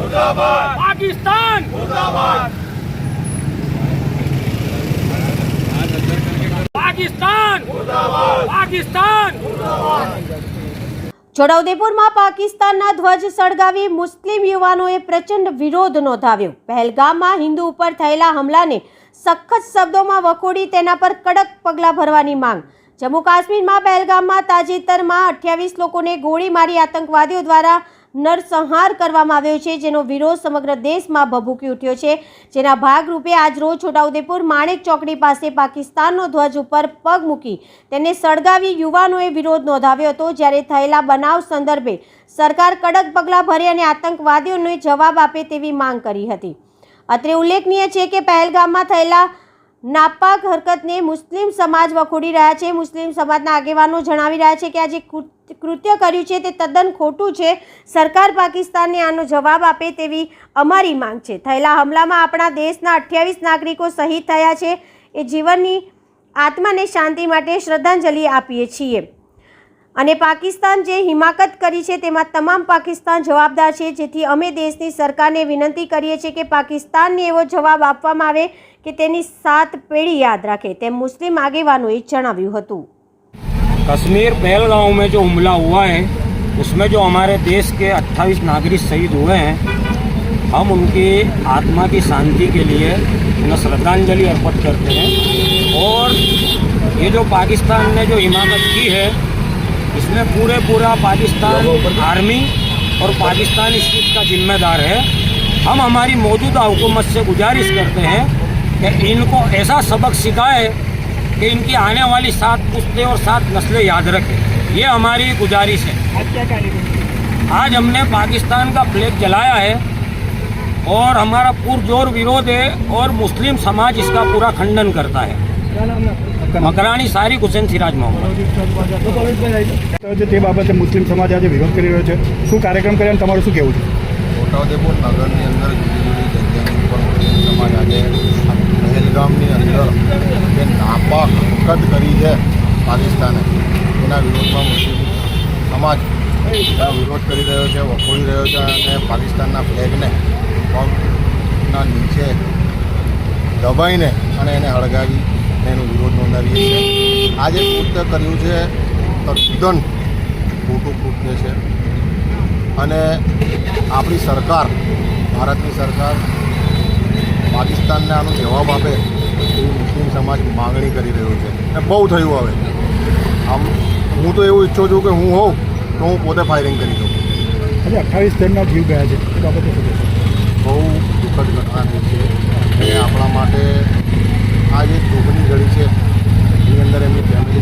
પાકિસ્તાન! પાકિસ્તાન! પાકિસ્તાન! છોટાઉદેપુરમાં પાકિસ્તાનના ધ્વજ સળગાવી મુસ્લિમ યુવાનોએ પ્રચંડ વિરોધ નોંધાવ્યો. પહેલગામમાં હિન્દુ ઉપર થયેલા હમલાને સખત શબ્દોમાં વખોડી તેના પર કડક પગલાં ભરવાની માંગ. જમ્મુ કાશ્મીરમાં પહેલગામમાં તાજેતરમાં અઠ્યાવીસ લોકોને ગોળી મારી આતંકવાદીઓ દ્વારા નરસંહાર કરવામાં આવ્યો છે, જેનો વિરોધ સમગ્ર દેશમાં ભભૂકી ઉઠ્યો છે. જેના ભાગરૂપે આજરોજ છોટાઉદેપુર માણેક ચોકડી પાસે પાકિસ્તાનનો ધ્વજ ઉપર પગ મૂકી તેને સળગાવી યુવાનોએ વિરોધ નોંધાવ્યો હતો, જ્યારે થયેલા બનાવ સંદર્ભે સરકાર કડક પગલાં ભરે અને આતંકવાદીઓને જવાબ આપે તેવી માંગ કરી હતી. અત્રે ઉલ્લેખનીય છે કે પહેલગામમાં થયેલા નાપાક હરકતને મુસ્લિમ સમાજ વખોડી રહ્યા છે. મુસ્લિમ સમાજના આગેવાનો જણાવી રહ્યા છે કે આ જે કૃત- કૃત્ય કર્યું છે, તે તદ્દન ખોટું છે. સરકાર પાકિસ્તાનને આનો જવાબ આપે તેવી અમારી માંગ છે. થયેલા હમલામાં આપણા દેશના અઠ્યાવીસ નાગરિકો શહીદ થયા છે. એ જીવનની આત્માને શાંતિ માટે શ્રદ્ધાંજલિ આપીએ છીએ. અને પાકિસ્તાન જે હિમાકત કરી છે, તેમાં તમામ પાકિસ્તાન જવાબદાર છે. જેથી અમે દેશની સરકારને વિનંતી કરીએ છીએ કે પાકિસ્તાનને એવો જવાબ આપવામાં આવે કે તેની સાત પેઢી યાદ રાખે. તેમ મુસ્લિમ આગેવાનોએ જણાવ્યું હતું. कश्मीर पहलगांव में जो हमला हुआ है, उसमें जो हमारे देश के 28 नागरिक शहीद हुए हैं, हम उनकी आत्मा की शांति के लिए उन्हें श्रद्धांजलि अर्पित करते हैं। और ये जो पाकिस्तान ने जो हिमाकत की है, इसमें पूरे पूरा पाकिस्तान आर्मी और पाकिस्तान इस चीज़ का जिम्मेदार है। हम हमारी मौजूदा हुकूमत से गुजारिश करते हैं कि इनको ऐसा सबक सिखाए कि इनकी आने वाली सात पुश्तें और सात नस्लें याद रखें ये हमारी गुजारिश है आज हमने पाकिस्तान का फ्लैग जलाया है और हमारा पुरजोर विरोध है और मुस्लिम समाज इसका पूरा खंडन करता है મકરાણી સારી હુસેન સિરાજ મોહમ્મદ તો જે તે બાબતે મુસ્લિમ સમાજ આજે વિરોધ કરી રહ્યો છે શું કાર્યક્રમ કર્યા અને તમારું શું કહેવું છે છોટાઉદેપુર નગરની અંદર જુદી જુદી જગ્યાની ઉપર મુસ્લિમ સમાજ આજે પહેલગામની અંદર જે નાપાક હરકત કરી છે પાકિસ્તાને, એના વિરોધમાં મુસ્લિમ સમાજ એનો વિરોધ કરી રહ્યો છે, વખોડી રહ્યો છે અને પાકિસ્તાનના ફ્લેગને પગના નીચે દબાઈને અને એને હળગાવી એનો વિરોધ નોંધાવીએ છીએ. આ જે કૃત્ય કર્યું છે તદ્દન ખોટું કૃત્ય છે. અને આપણી સરકાર, ભારતની સરકાર પાકિસ્તાનને આનો જવાબ આપે એવી મુસ્લિમ સમાજ માગણી કરી રહ્યો છે. અને બહુ થયું હવે. આમ હું તો એવું ઈચ્છું છું કે હું હોઉં તો હું પોતે ફાયરિંગ કરી દઉં આજે અઠ્ઠાવીસ જણના જીવ ગયા છે. એ બાબતે બહુ દુઃખદ ઘટના થઈ છે એ આપણા માટે આ જે દુઃખની ઘડી છે એની અંદર એમની ફેમિલી